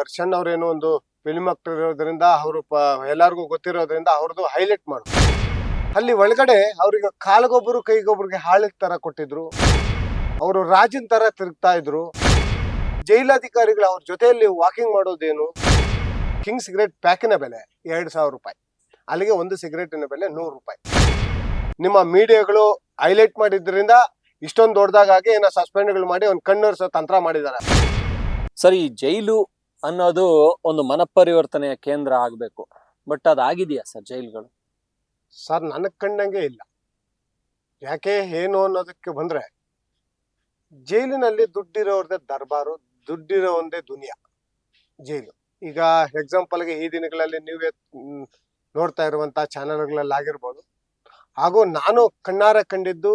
ದರ್ಶನ್ ಅವ್ರೇನು ಒಂದು film actor ಇರೋದ್ರಿಂದ ಅವರು ಎಲ್ಲರಿಗೂ ಗೊತ್ತಿರೋದ್ರಿಂದ ಅವ್ರದ್ದು ಹೈಲೈಟ್ ಮಾಡು. ಅಲ್ಲಿ ಒಳಗಡೆ ಅವ್ರಿಗೆ ಕಾಲಗೊಬ್ಬರು ಕೈಗೊಬ್ಬರಿಗೆ ಹಾಳಿಗೆ ತರ ಕೊಟ್ಟಿದ್ರು. ಅವರು ರಾಜನ್ ತರ ತಿರುಗ್ತಾ ಇದ್ರು. ಜೈಲಾಧಿಕಾರಿಗಳು ಅವ್ರ ಜೊತೆಯಲ್ಲಿ ವಾಕಿಂಗ್ ಮಾಡೋದೇನು? ಕಿಂಗ್ ಸಿಗರೇಟ್ ಪ್ಯಾಕಿನ ಬೆಲೆ ಎರಡು ಸಾವಿರ ರೂಪಾಯಿ. ಅಲ್ಲಿಗೆ ಒಂದು ಸಿಗರೇಟಿನ ಬೆಲೆ ನೂರು ರೂಪಾಯಿ. ನಿಮ್ಮ ಮೀಡಿಯಾಗಳು ಹೈಲೈಟ್ ಮಾಡಿದ್ರಿಂದ ಇಷ್ಟೊಂದು ದೊಡ್ಡದಾಗಿ ಏನೋ ಸಸ್ಪೆಂಡ್ಗಳು ಮಾಡಿ ಒಂದು ಕಣ್ಣರ್ಸೋ ತಂತ್ರ ಮಾಡಿದ್ದಾರೆ ಸರ್, ಈ ಜೈಲು ಅನ್ನೋದು ಒಂದು ಮನಪರಿವರ್ತನೆಯ ಕೇಂದ್ರ ಆಗಬೇಕು. ಬಟ್ ಅದಾಗಿದೆಯಾ ಸರ್ ಜೈಲ್ಗಳು? ಸರ್, ನನಗೆ ಕಂಡಂಗೆ ಇಲ್ಲ. ಯಾಕೆ, ಏನು ಅನ್ನೋದಕ್ಕೆ ಬಂದ್ರೆ, ಜೈಲಿನಲ್ಲಿ ದುಡ್ಡಿರೋರ್ದೇ ದರ್ಬಾರು, ದುಡ್ಡಿರೋ ಒಂದೇ ದುನಿಯಾ, ಜೈಲು. ಈಗ ಎಕ್ಸಾಂಪಲ್ಗೆ ಈ ದಿನಗಳಲ್ಲಿ ನೀವೇ ನೋಡ್ತಾ ಇರುವಂತ ಚಾನಲ್ಗಳಲ್ಲಿ ಆಗಿರ್ಬೋದು ಹಾಗೂ ನಾನು ಕಣ್ಣಾರೆ ಕಂಡಿದ್ದು,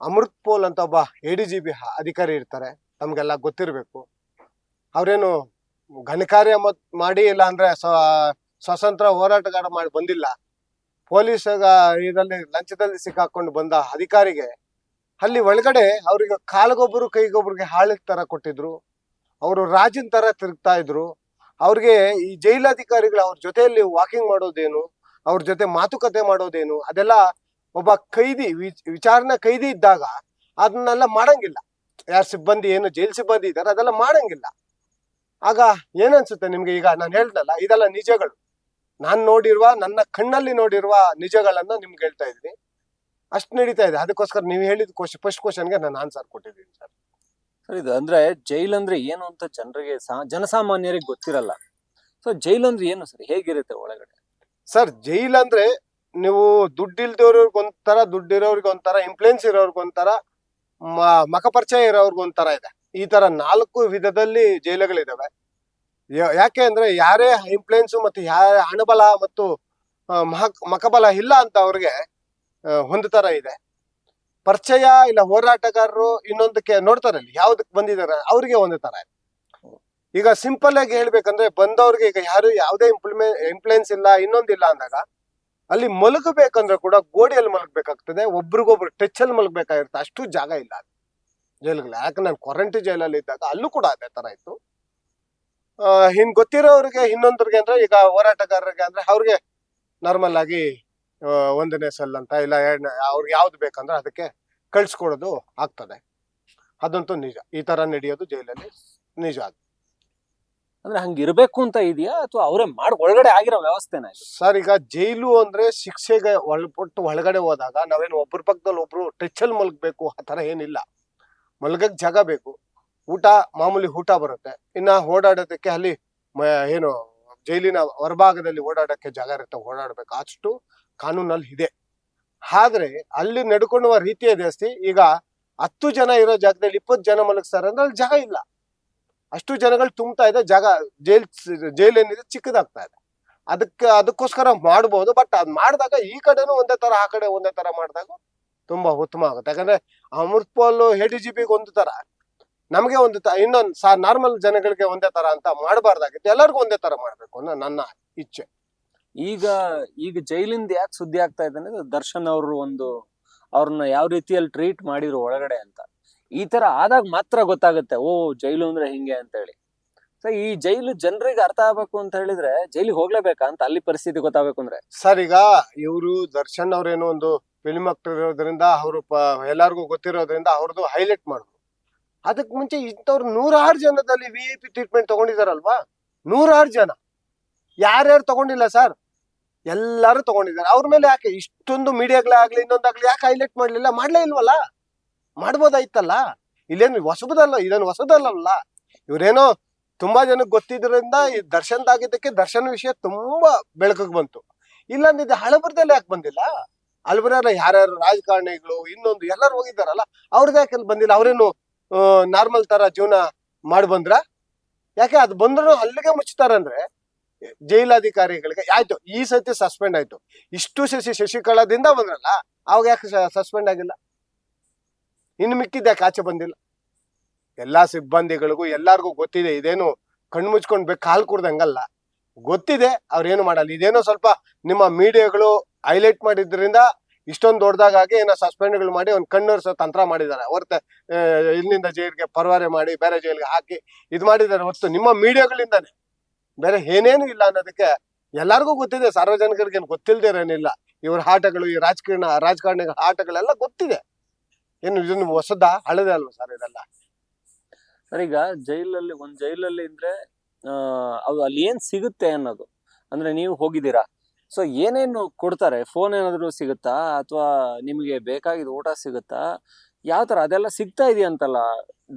ಅಮೃತ್ ಪೋಲ್ ಅಂತ ಒಬ್ಬ ಎ ಡಿ ಜಿ ಬಿ ಅಧಿಕಾರಿ ಇರ್ತಾರೆ, ತಮ್ಗೆಲ್ಲ ಗೊತ್ತಿರಬೇಕು. ಅವ್ರೇನು ಘನಕಾರ್ಯ ಮತ್ ಮಾಡಿ ಇಲ್ಲ ಅಂದ್ರೆ ಸ್ವ- ಸ್ವತಂತ್ರ ಹೋರಾಟಗಾರ ಮಾಡಿ ಬಂದಿಲ್ಲ. ಪೊಲೀಸ್ ಇದರಲ್ಲಿ ಲಂಚದಲ್ಲಿ ಸಿಕ್ಕಾಕೊಂಡು ಬಂದ ಅಧಿಕಾರಿಗೆ ಅಲ್ಲಿ ಒಳಗಡೆ ಅವ್ರಿಗೆ ಕಾಲ್ಗೊಬ್ರು ಕೈಗೊಬ್ಬರಿಗೆ ಹಾಳಿಗೆ ತರ ಕೊಟ್ಟಿದ್ರು. ಅವರು ರಾಜಿನ ತರ ತಿರುಗ್ತಾ ಇದ್ರು. ಅವ್ರಿಗೆ ಈ ಜೈಲಾಧಿಕಾರಿಗಳು ಅವ್ರ ಜೊತೆಯಲ್ಲಿ ವಾಕಿಂಗ್ ಮಾಡೋದೇನು, ಅವ್ರ ಜೊತೆ ಮಾತುಕತೆ ಮಾಡೋದೇನು, ಅದೆಲ್ಲ ಒಬ್ಬ ಕೈದಿ ವಿಚಾರಣೆ ಕೈದಿ ಇದ್ದಾಗ ಅದನ್ನೆಲ್ಲ ಮಾಡಂಗಿಲ್ಲ. ಯಾರ ಸಿಬ್ಬಂದಿ ಏನು, ಜೈಲ್ ಸಿಬ್ಬಂದಿ ಇದ್ದಾರೆ, ಅದೆಲ್ಲ ಮಾಡಂಗಿಲ್ಲ. ಆಗ ಏನನ್ಸುತ್ತೆ ನಿಮ್ಗೆ? ಈಗ ನಾನು ಹೇಳ್ದಲ್ಲ ಇದೆಲ್ಲ ನಿಜಗಳು. ನಾನು ನೋಡಿರುವ ನನ್ನ ಕಣ್ಣಲ್ಲಿ ನೋಡಿರುವ ನಿಜಗಳನ್ನ ನಿಮ್ಗೆ ಹೇಳ್ತಾ ಇದ್ದೀನಿ. ಅಷ್ಟು ನಡೀತಾ ಇದೆ. ಅದಕ್ಕೋಸ್ಕರ ನೀವು ಹೇಳಿದ ಕ್ವಶನ್ ಫಸ್ಟ್ ಕ್ವಶನ್ಗೆ ನಾನು ಆನ್ಸರ್ ಕೊಟ್ಟಿದ್ದೀನಿ ಸರ್. ಸರ್ ಇದು ಅಂದ್ರೆ ಜೈಲ್ ಅಂದ್ರೆ ಏನು ಅಂತ ಜನರಿಗೆ ಜನಸಾಮಾನ್ಯರಿಗೆ ಗೊತ್ತಿರಲ್ಲ. ಸೊ ಜೈಲ್ ಅಂದ್ರೆ ಏನು ಸರ್? ಹೇಗಿರುತ್ತೆ ಒಳಗಡೆ? ಸರ್ ಜೈಲ್ ಅಂದ್ರೆ ನೀವು ದುಡ್ಡಿಲ್ದವ್ರಿಗೆ ಒಂಥರ ದುಡ್ಡಿರೋರ್ಗೆ ಒಂಥರ ಇನ್ಫ್ಲೂಯೆನ್ಸ್ ಇರೋರ್ಗೆ ಒಂಥರ ಮ- ಮಖಪರಿಚಯ ಇರೋರ್ಗೆ ಒಂಥರ ಇದೆ. ಈ ತರ ನಾಲ್ಕು ವಿಧದಲ್ಲಿ ಜೈಲುಗಳಿದಾವೆ. ಯಾಕೆ ಅಂದ್ರೆ ಯಾರೇ ಇನ್ಫ್ಲೂಯೆನ್ಸ್ ಮತ್ತು ಯಾರೇ ಅಣಬಲ ಮತ್ತು ಮಕಬಲ ಇಲ್ಲ ಅಂತ ಅವ್ರಿಗೆ ಒಂದು ತರ ಇದೆ. ಪರಿಚಯ ಇಲ್ಲ ಹೋರಾಟಗಾರರು ಇನ್ನೊಂದಕ್ಕೆ ನೋಡ್ತಾರಲ್ಲಿ ಯಾವ್ದಕ್ ಬಂದಿದ್ದಾರೆ ಅವ್ರಿಗೆ ಒಂದು ತರ ಈಗ ಸಿಂಪಲ್ ಆಗಿ ಹೇಳ್ಬೇಕಂದ್ರೆ ಬಂದವ್ರಿಗೆ ಈಗ ಯಾರು ಯಾವುದೇ ಇಂಪ್ಲಿಮೆ ಇನ್ಫ್ಲೂಯೆನ್ಸ್ ಇಲ್ಲ ಇನ್ನೊಂದಿಲ್ಲ ಅಂದಾಗ, ಅಲ್ಲಿ ಮಲಗಬೇಕಂದ್ರೆ ಕೂಡ ಗೋಡೆಯಲ್ಲಿ ಮಲಗಬೇಕಾಗ್ತದೆ, ಒಬ್ರಿಗೊಬ್ರು ಟಚ್ ಅಲ್ಲಿ ಮಲಗಬೇಕಾಗಿರುತ್ತೆ, ಅಷ್ಟು ಜಾಗ ಇಲ್ಲ ಜೈಲ್ಗಳು ಯಾಕೆ ನಾನು ಕ್ವಾರಂಟೈನ್ ಜೈಲಲ್ಲಿ ಇದ್ದಾಗ ಅಲ್ಲೂ ಕೂಡ ಅದೇ ತರ ಇತ್ತು. ಹಿಂಗ್ ಗೊತ್ತಿರೋರಿಗೆ ಇನ್ನೊಂದ್ರಿಗೆ ಅಂದ್ರೆ ಈಗ ಹೋರಾಟಗಾರರಿಗೆ ಅಂದ್ರೆ ಅವ್ರಿಗೆ ನಾರ್ಮಲ್ ಆಗಿ ಒಂದನೇ ಸೆಲ್ ಅಂತ ಇಲ್ಲ ಎರಡನೇ ಅವ್ರಿಗೆ ಯಾವ್ದು ಬೇಕಂದ್ರೆ ಅದಕ್ಕೆ ಕಳ್ಸ್ಕೊಡೋದು ಆಗ್ತದೆ. ಅದಂತೂ ನಿಜ. ಈ ತರ ನಡೆಯೋದು ಜೈಲಲ್ಲಿ ನಿಜ ಅದು. ಅಂದ್ರೆ ಹಂಗಿರ್ಬೇಕು ಅಂತ ಇದೆಯಾ ಅಥವಾ ಅವರೇ ಮಾಡಿ ಒಳಗಡೆ ಆಗಿರೋ ವ್ಯವಸ್ಥೆನ ಸರ್ ಈಗ ಜೈಲು ಅಂದ್ರೆ ಶಿಕ್ಷೆಗೆ ಒಳಪಟ್ಟು ಒಳಗಡೆ ಹೋದಾಗ ನಾವೇನು ಒಬ್ಬರ ಪಕ್ಕದಲ್ಲಿ ಒಬ್ರು ಟಚ್ ಅಲ್ಲಿ ಮಲಗಬೇಕು ಆ ತರ ಏನಿಲ್ಲ. ಮಲಗಕ್ ಜಾಗ ಬೇಕು. ಊಟ, ಮಾಮೂಲಿ ಊಟ ಬರುತ್ತೆ. ಇನ್ನ ಓಡಾಡೋದಕ್ಕೆ ಅಲ್ಲಿ ಏನು, ಜೈಲಿನ ಹೊರಭಾಗದಲ್ಲಿ ಓಡಾಡಕ್ಕೆ ಜಾಗ ಇರುತ್ತೆ. ಓಡಾಡ್ಬೇಕು. ಅಷ್ಟು ಕಾನೂನಲ್ಲಿ ಇದೆ. ಆದ್ರೆ ಅಲ್ಲಿ ನಡ್ಕೊಳ್ಳುವ ರೀತಿಯ ಜಾಸ್ತಿ ಈಗ ಹತ್ತು ಜನ ಇರೋ ಜಾಗದಲ್ಲಿ ಇಪ್ಪತ್ತು ಜನ ಮಲಗಿಸ್ತಾರೆ ಅಂದ್ರೆ ಅಲ್ಲಿ ಜಾಗ ಇಲ್ಲ. ಅಷ್ಟು ಜನಗಳು ತುಂಬ್ತಾ ಇದೆ. ಜಾಗ, ಜೈಲ್ ಜೈಲ್ ಏನಿದೆ ಚಿಕ್ಕದಾಗ್ತಾ ಇದೆ. ಅದಕ್ಕೆ, ಅದಕ್ಕೋಸ್ಕರ ಮಾಡ್ಬೋದು. ಬಟ್ ಅದ್ ಮಾಡಿದಾಗ ಈ ಕಡೆನೂ ಒಂದೇ ತರ ಆ ಕಡೆ ಒಂದೇ ತರ ಮಾಡಿದಾಗ ತುಂಬಾ ಉತ್ತಮ ಆಗುತ್ತೆ. ಯಾಕಂದ್ರೆ Amrit Pal A D G ಪಿಗೆ ಒಂದು ತರ. ನಮಗೆ ಒಂದು ಇನ್ನೊಂದು ಸಾ ನಾರ್ಮಲ್ ಜನಗಳಿಗೆ ಒಂದೇ ತರ ಅಂತ ಮಾಡಬಾರ್ದಾಗಿತ್ತು. ಎಲ್ಲರಿಗೂ ಒಂದೇ ತರ ಮಾಡ್ಬೇಕು ಅನ್ನೋ ನನ್ನ ಇಚ್ಛೆ. ಈಗ ಈಗ ಜೈಲಿಂದ ಯಾಕೆ ಸುದ್ದಿ ಆಗ್ತಾ ಇದೆ ಅಂದ್ರೆ ದರ್ಶನ್ ಅವರು ಒಂದು, ಅವ್ರನ್ನ ಯಾವ ರೀತಿಯಲ್ಲಿ ಟ್ರೀಟ್ ಮಾಡಿದ್ರು ಒಳಗಡೆ ಅಂತ. ಈ ತರ ಆದಾಗ ಮಾತ್ರ ಗೊತ್ತಾಗುತ್ತೆ, ಓ, ಜೈಲು ಅಂದ್ರೆ ಹಿಂಗೆ ಅಂತ ಹೇಳಿ ಸೊ ಈ ಜೈಲು ಜನರಿಗೆ ಅರ್ಥ ಆಗ್ಬೇಕು ಅಂತ ಹೇಳಿದ್ರೆ ಜೈಲಿಗೆ ಹೋಗ್ಲೇಬೇಕಾ ಅಂತ ಅಲ್ಲಿ ಪರಿಸ್ಥಿತಿ ಗೊತ್ತಾಗಬೇಕು ಅಂದ್ರೆ? ಸರ್, ಈಗ ಇವರು ದರ್ಶನ್ ಅವ್ರೇನೋ ಒಂದು ಫಿಲ್ಮ್ ಆಕ್ಟರ್ ಇರೋದ್ರಿಂದ ಅವರು ಎಲ್ಲಾರ್ಗೂ ಗೊತ್ತಿರೋದ್ರಿಂದ ಅವ್ರದ್ದು ಹೈಲೈಟ್ ಮಾಡಿದ್ರು ಅದಕ್ಕೆ ಮುಂಚೆ ಇಂಥವ್ರು ನೂರಾರು ಜನದಲ್ಲಿ ವಿ ಐ ಪಿ ಟ್ರೀಟ್ಮೆಂಟ್ ತಗೊಂಡಿದಾರಲ್ವಾ? ನೂರಾರು ಜನ. ಯಾರ್ಯಾರು ತಗೊಂಡಿಲ್ಲ ಸರ್? ಎಲ್ಲರೂ ತಗೊಂಡಿದ್ದಾರೆ. ಅವ್ರ ಮೇಲೆ ಯಾಕೆ? ಇಷ್ಟೊಂದು ಮೀಡಿಯಾಗಳಾಗ್ಲಿ ಇನ್ನೊಂದಾಗ್ಲಿ ಯಾಕೆ ಹೈಲೈಟ್ ಮಾಡ್ಲಿಲ್ಲ? ಮಾಡ್ಲೇ ಇಲ್ವಲ್ಲ? ಮಾಡ್ಬೋದಾಯ್ತಲ್ಲ? ಇಲ್ಲೇನು ಹೊಸಬದಲ್ಲ ಇದನ್ನು ಹೊಸದಲ್ಲ ಇವ್ರೇನೋ ತುಂಬಾ ಜನಕ್ಕೆ ಗೊತ್ತಿದ್ರಿಂದ ಈ ದರ್ಶನ್ದಾಗಿದ್ದಕ್ಕೆ ದರ್ಶನ್ ವಿಷಯ ತುಂಬಾ ಬೆಳಕಿಗೆ ಬಂತು. ಇಲ್ಲ ಹಳಬರದಲ್ಲಿ ಯಾಕೆ ಬಂದಿಲ್ಲ? ಹಳಬರಲ್ಲ ಯಾರ್ಯಾರು ರಾಜಕಾರಣಿಗಳು, ಇನ್ನೊಂದು ಎಲ್ಲರೂ ಹೋಗಿದ್ದಾರಲ್ಲ, ಅವ್ರದ್ದು ಯಾಕೆ ಬಂದಿಲ್ಲ? ಅವ್ರೇನು ನಾರ್ಮಲ್ ತರ ಜೀವನ ಮಾಡಿ ಬಂದ್ರ? ಯಾಕೆ ಅದು ಬಂದ್ರು ಅಲ್ಲಿಗೆ ಮುಚ್ತಾರಂದ್ರೆ ಜೈಲಾಧಿಕಾರಿಗಳಿಗೆ ಆಯ್ತು, ಈ ಸತಿ ಸಸ್ಪೆಂಡ್ ಆಯ್ತು. ಇಷ್ಟು ಶಶಿ, ಶಶಿಕಲಾದಿಂದ ಬಂದ್ರಲ್ಲ, ಅವಾಗ ಯಾಕೆ ಸಸ್ಪೆಂಡ್ ಆಗಿಲ್ಲ? ಇನ್ನು ಮಿಕ್ಕಿದ ಯಾಕೆ ಆಚೆ ಬಂದಿಲ್ಲ? ಎಲ್ಲಾ ಸಿಬ್ಬಂದಿಗಳಿಗೂ ಎಲ್ಲಾರ್ಗೂ ಗೊತ್ತಿದೆ, ಇದೇನು ಕಣ್ಣು ಮುಚ್ಕೊಂಡ್ ಬೇಕು ಕಾಲ್ ಕುಡ್ದಂಗಲ್ಲ. ಗೊತ್ತಿದೆ, ಅವ್ರೇನು ಮಾಡಲ್ಲ. ಇದೇನೋ ಸ್ವಲ್ಪ ನಿಮ್ಮ ಮೀಡಿಯಾಗಳು ಹೈಲೈಟ್ ಮಾಡಿದ್ರಿಂದ ಇಷ್ಟೊಂದು ದೊಡ್ಡದಾಗಿ ಏನೋ ಸಸ್ಪೆಂಡ್ಗಳು ಮಾಡಿ ಒಂದು ಕಣ್ಣೊರ್ಸೋ ತಂತ್ರ ಮಾಡಿದ್ದಾರೆ. ಹೊರತ ಇಲ್ಲಿಂದ ಜೈಲ್ಗೆ ಪರವಾರೆ ಮಾಡಿ ಬೇರೆ ಜೈಲ್ಗೆ ಹಾಕಿ ಇದು ಮಾಡಿದ್ದಾರೆ. ಹೊತ್ತು ನಿಮ್ಮ ಮೀಡಿಯಾಗಳಿಂದಾನೆ. ಬೇರೆ ಏನೇನು ಇಲ್ಲ ಅನ್ನೋದಕ್ಕೆ ಎಲ್ಲರಿಗೂ ಗೊತ್ತಿದೆ. ಸಾರ್ವಜನಿಕರಿಗೆ ಏನ್ ಗೊತ್ತಿಲ್ದಿರೇನಿಲ್ಲ ಇವ್ರ ಆಟಗಳು ಈ ರಾಜಕೀಯ, ರಾಜಕಾರಣಿಗಳ ಆಟಗಳೆಲ್ಲ ಗೊತ್ತಿದೆ. ಏನು ಇದನ್ನು ಹೊಸದ? ಹಳದೇ ಅಲ್ವಾ ಸರ್ ಇದೆಲ್ಲ? ಸರ್, ಈಗ ಜೈಲಲ್ಲಿ, ಒಂದ್ ಜೈಲಲ್ಲಿ ಇದ್ರೆ ಅದು ಅಲ್ಲಿ ಏನ್ ಸಿಗುತ್ತೆ ಅನ್ನೋದು. ಅಂದ್ರೆ ನೀವು ಹೋಗಿದ್ದೀರಾ? ಸೊ ಏನೇನು ಕೊಡ್ತಾರೆ? ಫೋನ್ ಏನಾದ್ರು ಸಿಗುತ್ತಾ? ಅಥವಾ ನಿಮಗೆ ಬೇಕಾಗಿದ್ದ ಊಟ ಸಿಗುತ್ತಾ? ಯಾವ ತರ? ಅದೆಲ್ಲ ಸಿಗ್ತಾ ಇದೆಯಂತಲ್ಲ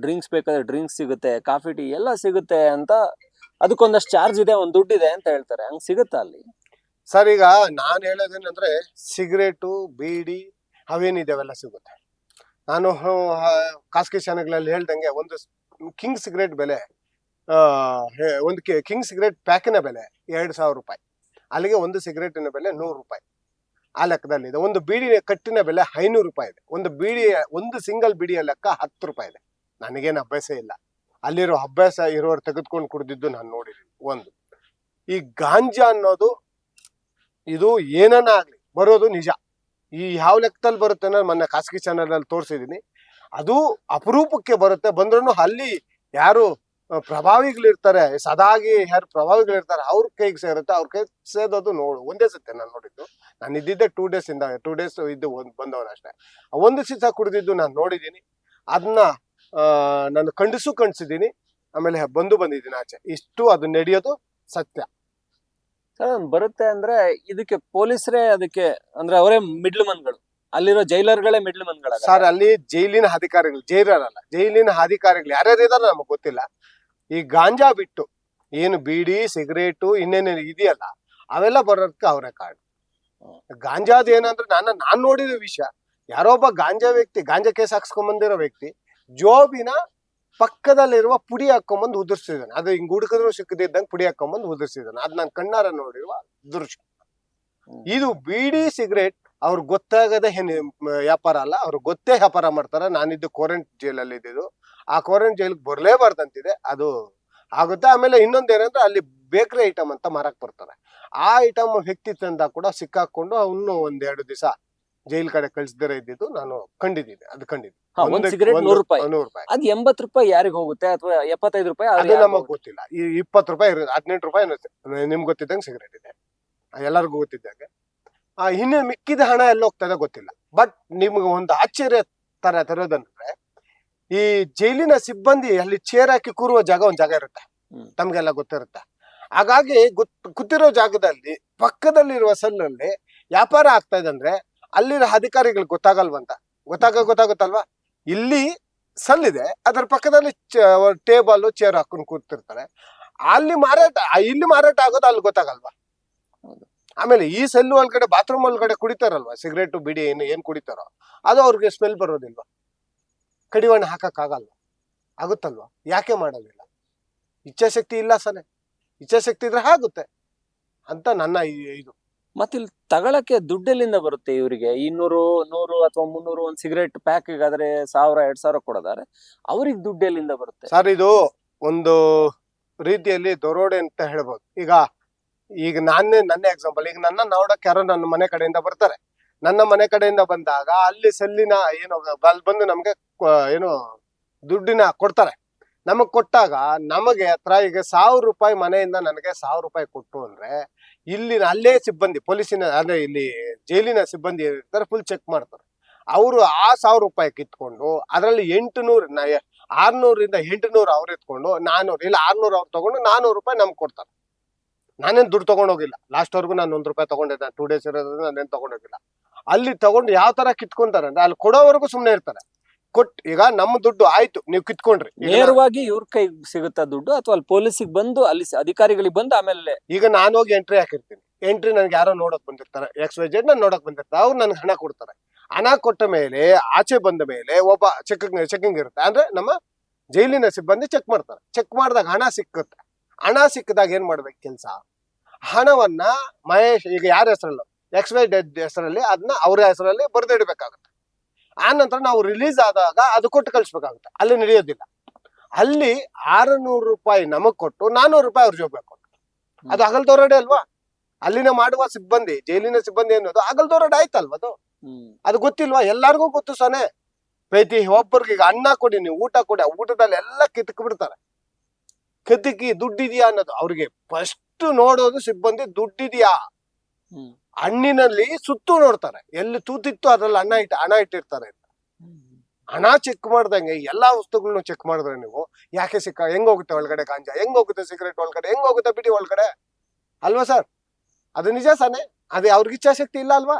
ಡ್ರಿಂಕ್ಸ್ ಬೇಕಾದ್ರೆ ಡ್ರಿಂಕ್ಸ್ ಸಿಗುತ್ತೆ ಕಾಫಿ ಟೀ ಎಲ್ಲ ಸಿಗುತ್ತೆ ಅಂತ ಅದಕ್ಕೊಂದಷ್ಟು ಚಾರ್ಜ್ ಇದೆ, ಒಂದ್ ದುಡ್ಡಿದೆ ಅಂತ ಹೇಳ್ತಾರೆ. ಹಂಗೆ ಸಿಗುತ್ತಾ ಅಲ್ಲಿ? ಸರ್, ಈಗ ನಾನು ಹೇಳೋದೇನಂದ್ರೆ, ಸಿಗರೇಟು, ಬೀಡಿ ಅವೇನಿದೆ ಅವೆಲ್ಲ ಸಿಗುತ್ತೆ. ನಾನು ಖಾಸಗಿ ಚಾನೆಲ್ಗಳಲ್ಲಿ ಹೇಳ್ದಂಗೆ ಒಂದು ಕಿಂಗ್ ಸಿಗರೇಟ್ ಬೆಲೆ ಒಂದು ಕಿಂಗ್ ಸಿಗರೇಟ್ ಪ್ಯಾಕಿನ ಬೆಲೆ ಎರಡು ಸಾವಿರ ರೂಪಾಯಿ. ಅಲ್ಲಿಗೆ ಒಂದು ಸಿಗರೇಟಿನ ಬೆಲೆ ನೂರು ರೂಪಾಯಿ. ಆ ಲೆಕ್ಕದಲ್ಲಿ ಇದೆ. ಒಂದು ಬೀಡಿ ಕಟ್ಟಿನ ಬೆಲೆ ಐನೂರು ರೂಪಾಯಿ ಇದೆ. ಒಂದು ಬೀಡಿ ಒಂದು ಸಿಂಗಲ್ ಬೀಡಿಯ ಲೆಕ್ಕ ಹತ್ತು ರೂಪಾಯಿ ಇದೆ. ನನಗೇನು ಅಭ್ಯಾಸ ಇಲ್ಲ. ಅಲ್ಲಿರೋ ಅಭ್ಯಾಸ ಇರೋರು ತೆಗೆದುಕೊಂಡು ಕುಡಿದಿದ್ದು ನಾನು ನೋಡಿದ್ದೀನಿ. ಒಂದು. ಈ ಗಾಂಜಾ ಅನ್ನೋದು ಇದು ಏನನ್ನ ಆಗಲಿ, ಬರೋದು ನಿಜ. ಈ ಯಾವ ಲೆಕ್ಕದಲ್ಲಿ ಬರುತ್ತೆ ಅನ್ನೋದು ಮೊನ್ನೆ ಖಾಸಗಿ ಚಾನಲ್ನಲ್ಲಿ ಅಲ್ಲಿ ತೋರಿಸಿದೀನಿ ಅದು ಅಪರೂಪಕ್ಕೆ ಬರುತ್ತೆ. ಬಂದ್ರೂ ಅಲ್ಲಿ ಯಾರು ಪ್ರಭಾವಿಗಳಿರ್ತಾರೆ, ಸದಾಗಿ ಯಾರು ಪ್ರಭಾವಿಗಳಿರ್ತಾರೆ, ಅವ್ರ ಕೈಗೆ ಸೇರುತ್ತೆ. ಅವ್ರ ಕೈ ಸೇದೋದು ನೋಡು. ಒಂದೇ ಸತ್ತೆ ನಾನು ನೋಡಿದ್ದು. ನಾನು ಇದ್ದಿದ್ದೆ ಟೂ ಡೇಸ್ ಇಂದ ಟೂ ಡೇಸ್ ಇದ್ದು ಒಂದು, ಬಂದವನ ಅಷ್ಟೇ. ಒಂದು ಸೀಸ ಕುಡಿದಿದ್ದು ನಾನು ನೋಡಿದ್ದೀನಿ. ಅದನ್ನ ನಾನು ಕಂಡಿಸು ಖಂಡಿಸಿದ್ದೀನಿ ಆಮೇಲೆ ಬಂದು ಬಂದಿದ್ದೀನಿ ಆಚೆ. ಇಷ್ಟು ಅದು ನಡೆಯೋದು ಸತ್ಯ. ಸರ್ ಬರುತ್ತೆ ಅಂದ್ರೆ ಇದಕ್ಕೆ ಪೊಲೀಸರೇ ಅದಕ್ಕೆ ಅಂದ್ರೆ ಅವರೇ ಮಿಡ್ಲ್ ಮನ್ಗಳು. ಅಲ್ಲಿರೋ ಜೈಲರ್ಗಳೇ ಮಿಡ್ಲ್ ಮನ್ಗಳ ಸರ್ ಅಲ್ಲಿ ಜೈಲಿನ ಅಧಿಕಾರಿಗಳು ಜೈಲರಲ್ಲ ಜೈಲಿನ ಅಧಿಕಾರಿಗಳು ಯಾರ್ಯಾರು ಇದಾರೆ ನಮಗ್ ಗೊತ್ತಿಲ್ಲ. ಈ ಗಾಂಜಾ ಬಿಟ್ಟು ಏನು ಬೀಡಿ ಸಿಗರೇಟು ಇನ್ನೇನೇನು ಇದೆಯಲ್ಲ ಅವೆಲ್ಲ ಬರೋದಕ್ಕೆ ಅವರೇ ಕಾರಣ. ಗಾಂಜಾದ ಏನಂದ್ರೆ ನಾನು ನಾನ್ ನೋಡಿದ ವಿಷಯ ಯಾರೋ ಒಬ್ಬ ಗಾಂಜಾ ವ್ಯಕ್ತಿ ಗಾಂಜಾ ಕೇಸ್ ಹಾಕ್ಸ್ಕೊಂಬಂದಿರೋ ವ್ಯಕ್ತಿ ಜೋಬಿನ ಪಕ್ಕದಲ್ಲಿರುವ ಪುಡಿ ಹಾಕೊಂಬಂದು ಉದುರ್ಸಿದಾನೆ ಅದು ಹಿಂಗ್ ಹುಡುಕಿದ್ರು ಸಿಕ್ಕದಿದ್ದಂಗೆ ಪುಡಿ ಹಾಕೊಂಬಂದು ಉದುರ್ಸಿದಾನೆ ಅದ್ ನಾನು ಕಣ್ಣಾರ ನೋಡಿರುವ ದೃಶ್ಯ. ಇದು ಬೀಡಿ ಸಿಗರೇಟ್ ಅವ್ರಿಗೆ ಗೊತ್ತಾಗದ ಏನ್ ವ್ಯಾಪಾರ ಅಲ್ಲ ಅವ್ರು ಗೊತ್ತೇ ವ್ಯಾಪಾರ ಮಾಡ್ತಾರೆ. ನಾನಿದ್ದು ಕೋರೆಂಟ್ ಜೈಲಲ್ಲಿ ಇದ್ದಿದ್ದು. ಆ ಕೋರೆಂಟ್ ಜೈಲ್ಗೆ ಬರ್ಲೇಬಾರ್ದಂತಿದೆ. ಅದು ಆಗುತ್ತೆ. ಆಮೇಲೆ ಇನ್ನೊಂದ್ ಏನಂದ್ರೆ ಅಲ್ಲಿ ಬೇಕರಿ ಐಟಮ್ ಅಂತ ಮಾರಕ್ ಬರ್ತಾರೆ. ಆ ಐಟಮ್ ವ್ಯಕ್ತಿ ತಂದ ಕೂಡ ಸಿಕ್ಕಾಕೊಂಡು ಅವನು ಒಂದೆರಡು ದಿವಸ ಜೈಲ್ ಕಡೆ ಕಳ್ಸ್ದಿರ ಇದ್ದಿದ್ದು ನಾನು ಕಂಡಿದ್ದೀನಿ. ಅದು ಕಂಡಿದ್ದೀನಿ ನೂರು ರೂಪಾಯಿ. ಅದ್ ಎಂಬತ್ ರೂಪಾಯಿ ಯಾರಿಗ್ ಹೋಗುತ್ತೆ? ಅಥವಾ ಎಪ್ಪತ್ತೈದು ರೂಪಾಯಿ ಅದು ಯಾರಿಗ್ ಗೊತ್ತಿಲ್ಲ. ಈ ಇಪ್ಪತ್ತು ರೂಪಾಯಿ ಇರುತ್ತೆ ಹದಿನೆಂಟು ರೂಪಾಯಿ. ನಿಮ್ಗೆ ಗೊತ್ತಿದ್ದಂಗೆ ಸಿಗರೇಟ್ ಇದೆ. ಎಲ್ಲರಿಗೂ ಗೊತ್ತಿದ್ದಂಗೆ. ಆ ಇನ್ನು ಮಿಕ್ಕಿದ ಹಣ ಎಲ್ಲ ಹೋಗ್ತದೆ ಗೊತ್ತಿಲ್ಲ. ಬಟ್ ನಿಮ್ಗೆ ಒಂದು ಆಶ್ಚರ್ಯ ತರ ತರೋದಂದ್ರೆ ಈ ಜೈಲಿನ ಸಿಬ್ಬಂದಿ ಅಲ್ಲಿ ಚೇರ್ ಹಾಕಿ ಕೂರುವ ಜಾಗ ಒಂದ್ ಜಾಗ ಇರುತ್ತೆ. ತಮ್ಗೆಲ್ಲ ಗೊತ್ತಿರುತ್ತೆ. ಹಾಗಾಗಿ ಗೊತ್ ಕೂತಿರೋ ಜಾಗದಲ್ಲಿ ಪಕ್ಕದಲ್ಲಿರುವ ಸಲ್ಲಲ್ಲಿ ವ್ಯಾಪಾರ ಆಗ್ತಾ ಇದೆ ಅಂದ್ರೆ ಅಲ್ಲಿರೋ ಅಧಿಕಾರಿಗಳಿಗೆ ಗೊತ್ತಾಗಲ್ವಂತ ಗೊತ್ತಾಗ ಗೊತ್ತಾಗುತ್ತಲ್ವಾ? ಇಲ್ಲಿ ಸಲ್ಲಿದೆ ಅದರ ಪಕ್ಕದಲ್ಲಿ ಟೇಬಲ್ ಚೇರ್ ಹಾಕೊಂಡು ಕೂತಿರ್ತಾರೆ. ಅಲ್ಲಿ ಮಾರಾಟ ಇಲ್ಲಿ ಮಾರಾಟ ಆಗೋದು ಅಲ್ಲಿ ಗೊತ್ತಾಗಲ್ವಾ. ಆಮೇಲೆ ಈ ಸೆಲ್ಲು ಒಳಗಡೆ ಬಾತ್ರೂಮ್ ಒಳಗಡೆ ಕುಡಿತಾರಲ್ವಾ? ಸಿಗರೇಟು ಬಿಡಿ ಏನು ಏನ್ ಕುಡಿತಾರೋ? ಅದು ಅವ್ರಿಗೆ ಸ್ಮೆಲ್ ಬರೋದಿಲ್ವಾ? ಕಡಿವಾಣ ಹಾಕಕ್ ಆಗಲ್ಲ ಆಗುತ್ತಲ್ವಾ? ಯಾಕೆ ಮಾಡೋದಿಲ್ಲ? ಇಚ್ಛಾಶಕ್ತಿ ಇಲ್ಲ ಸನೆ ಇಚ್ಛಾಶಕ್ತಿ ಇದ್ರೆ ಆಗುತ್ತೆ ಅಂತ ನನ್ನ ಇದು. ಮತ್ತೆ ಇಲ್ಲಿ ತಗೊಳಕ್ಕೆ ದುಡ್ಡೆಲ್ಲಿಂದ ಬರುತ್ತೆ ಇವರಿಗೆ? ಇನ್ನೂರು ನೂರು ಅಥವಾ ಮುನ್ನೂರು ಒಂದು ಸಿಗರೇಟ್ ಪ್ಯಾಕ್ ಆದ್ರೆ ಸಾವಿರ ಎರಡ್ ಸಾವಿರ ಕೊಡೋದಾರೆ ಅವ್ರಿಗೆ ದುಡ್ಡೆಲ್ಲಿಂದ ಬರುತ್ತೆ? ಸರ್ ಇದು ಒಂದು ರೀತಿಯಲ್ಲಿ ದರೋಡೆ ಅಂತ ಹೇಳ್ಬೋದು. ಈಗ ಈಗ ನಾನೇ ನನ್ನ ಎಕ್ಸಾಂಪಲ್ ಈಗ ನನ್ನ ನೋಡಕ್ ಯಾರೋ ನನ್ನ ಮನೆ ಕಡೆಯಿಂದ ಬರ್ತಾರೆ. ನನ್ನ ಮನೆ ಕಡೆಯಿಂದ ಬಂದಾಗ ಅಲ್ಲಿ ಸೆಲ್ಲಿನ ಏನು ಅಲ್ಲಿ ಬಂದು ನಮ್ಗೆ ಏನು ದುಡ್ಡಿನ ಕೊಡ್ತಾರೆ. ನಮಗ್ ಕೊಟ್ಟಾಗ ನಮಗೆ ಹತ್ರ ಈಗ ಸಾವಿರ ರೂಪಾಯಿ ಮನೆಯಿಂದ ನನಗೆ ಸಾವಿರ ರೂಪಾಯಿ ಕೊಟ್ಟು ಅಂದ್ರೆ ಇಲ್ಲಿ ಅಲ್ಲೇ ಸಿಬ್ಬಂದಿ ಪೊಲೀಸಿನ ಅಂದ್ರೆ ಇಲ್ಲಿ ಜೈಲಿನ ಸಿಬ್ಬಂದಿ ಇರ್ತಾರೆ ಫುಲ್ ಚೆಕ್ ಮಾಡ್ತಾರೆ. ಅವರು ಆ ಸಾವಿರ ರೂಪಾಯಿ ಕಿತ್ಕೊಂಡು ಅದರಲ್ಲಿ ಎಂಟು ನೂರು ಆರ್ನೂರಿಂದ ಎಂಟುನೂರು ಅವ್ರು ಎತ್ಕೊಂಡು ನಾನೂರು, ಇಲ್ಲ ಆರ್ನೂರು ಅವ್ರು ತಗೊಂಡು ನಾನೂರು ರೂಪಾಯಿ ನಮ್ಗೆ ಕೊಡ್ತಾರೆ. ನಾನೇನ್ ದುಡ್ಡು ತಗೊಂಡೋಗಿಲ್ಲ. ಲಾಸ್ಟ್ ವರ್ಗು ನಾನು ಒಂದ್ ರೂಪಾಯಿ ತಗೊಂಡಿದ್ದೆ. ಟೂ ಡೇಸ್ ಇರೋದ್ರಿಂದ ನಾನೇನು ತಗೊಂಡೋಗಿಲ್ಲ. ಅಲ್ಲಿ ತಗೊಂಡು ಯಾವ ತರ ಕಿತ್ಕೊಂತಾರೆ ಅಂದ್ರೆ ಅಲ್ಲಿ ಕೊಡೋವರೆಗೂ ಸುಮ್ನೆ ಇರ್ತಾರೆ. ಕೊಟ್ ಈಗ ನಮ್ಮ ದುಡ್ಡು ಆಯ್ತು ನೀವು ಕಿತ್ಕೊಂಡ್ರಿ. ನೇರವಾಗಿ ಇವ್ರ ಕೈ ಸಿಗುತ್ತಾ ದುಡ್ಡು? ಅಥವಾ ಅಲ್ಲಿ ಪೊಲೀಸಿಗೆ ಬಂದು ಅಲ್ಲಿ ಅಧಿಕಾರಿಗಳಿಗೆ ಬಂದು ಆಮೇಲೆ ಈಗ ನಾನು ಹೋಗಿ ಎಂಟ್ರಿ ಹಾಕಿರ್ತೀನಿ. ಎಂಟ್ರಿ ನನ್ಗೆ ಯಾರೋ ನೋಡಕ್ ಬಂದಿರ್ತಾರೆ. ಎಕ್ಸ್ ವೈ ಜೆಡ್ ನಾನು ನೋಡಕ್ ಬಂದಿರ್ತಾರೆ. ಅವ್ರು ನನ್ಗೆ ಹಣ ಕೊಡ್ತಾರೆ. ಹಣ ಕೊಟ್ಟ ಮೇಲೆ ಆಚೆ ಬಂದ ಮೇಲೆ ಒಬ್ಬ ಚೆಕ್ ಚೆಕಿಂಗ್ ಇರುತ್ತೆ. ಅಂದ್ರೆ ನಮ್ಮ ಜೈಲಿನ ಸಿಬ್ಬಂದಿ ಚೆಕ್ ಮಾಡ್ತಾರೆ. ಚೆಕ್ ಮಾಡಿದಾಗ ಹಣ ಸಿಕ್ಕುತ್ತೆ. ಹಣ ಸಿಕ್ಕಿದಾಗ ಏನ್ ಮಾಡ್ಬೇಕು ಕೆಲಸ? ಹಣವನ್ನ ಮಹೇಶ್ ಈಗ ಯಾರ ಹೆಸರಲ್ಲೂ ಎಕ್ಸ್ ವೈ ಡೆಡ್ ಹೆಸರಲ್ಲಿ ಅದನ್ನ ಅವ್ರ ಹೆಸರಲ್ಲಿ ಬರೆದಿಡ್ಬೇಕಾಗುತ್ತೆ. ಆ ನಂತರ ನಾವು ರಿಲೀಸ್ ಆದಾಗ ಅದು ಕೊಟ್ಟು ಕಳಿಸ್ಬೇಕಾಗುತ್ತೆ. ಅಲ್ಲಿ ನಡೆಯೋದಿಲ್ಲ. ಅಲ್ಲಿ ಆರುನೂರು ರೂಪಾಯಿ ನಮಗ್ ಕೊಟ್ಟು ನಾನೂರು ರೂಪಾಯಿ ಅವ್ರ ಜೋಬ್ ಕೊಟ್ಟು. ಅದು ಹಗಲ್ ದೋರಡೆ ಅಲ್ವಾ? ಅಲ್ಲಿನ ಮಾಡುವ ಸಿಬ್ಬಂದಿ ಜೈಲಿನ ಸಿಬ್ಬಂದಿ ಅನ್ನೋದು ಹಗಲ್ ದೋರಡೆ ಆಯ್ತಲ್ವಾ ಅದು? ಅದು ಗೊತ್ತಿಲ್ವಾ? ಎಲ್ಲಾರ್ಗೂ ಗೊತ್ತು ಸೊನೆ ಪ್ರತಿ ಒಬ್ಬರಿಗೆ ಈಗ ಅನ್ನ ಕೊಡಿ ನೀವು ಊಟ ಕೊಡಿ ಊಟದಲ್ಲಿ ಎಲ್ಲ ಕಿತ್ಕ್ ಬಿಡ್ತಾರೆ. ಕಿತ್ತಕಿ ದುಡ್ಡಿದ್ಯಾ ಅನ್ನೋದು ಅವ್ರಿಗೆ ಫಸ್ಟ್ ನೋಡೋದು ಸಿಬ್ಬಂದಿ ದುಡ್ಡಿದ್ಯಾ? ಹಣ್ಣಿನಲ್ಲಿ ಸುತ್ತು ನೋಡ್ತಾರೆ. ಎಲ್ಲಿ ತೂತಿತ್ತು ಅದ್ರಲ್ಲಿ ಹಣ ಇಟ್ಟು ಹಣ ಇಟ್ಟಿರ್ತಾರೆ ಹಣ ಚೆಕ್ ಮಾಡ್ದಂಗೆ ಎಲ್ಲಾ ವಸ್ತುಗಳನ್ನ ಚೆಕ್ ಮಾಡಿದ್ರೆ ನೀವು ಯಾಕೆ ಸಿಕ್ಕ ಹೆಂಗ್ ಹೋಗುತ್ತೆ ಒಳಗಡೆ ಗಾಂಜಾ? ಹೆಂಗ್ ಹೋಗುತ್ತೆ ಸಿಗರೇಟ್ ಒಳಗಡೆ? ಹೆಂಗ್ ಹೋಗುತ್ತೆ ಬಿಡಿ ಒಳಗಡೆ? ಅಲ್ವಾ ಸರ್? ಅದು ನಿಜ ಸಾನೆ ಅದೇ ಅವ್ರಿಗೆ ಇಚ್ಛಾಶಕ್ತಿ ಇಲ್ಲ ಅಲ್ವಾ?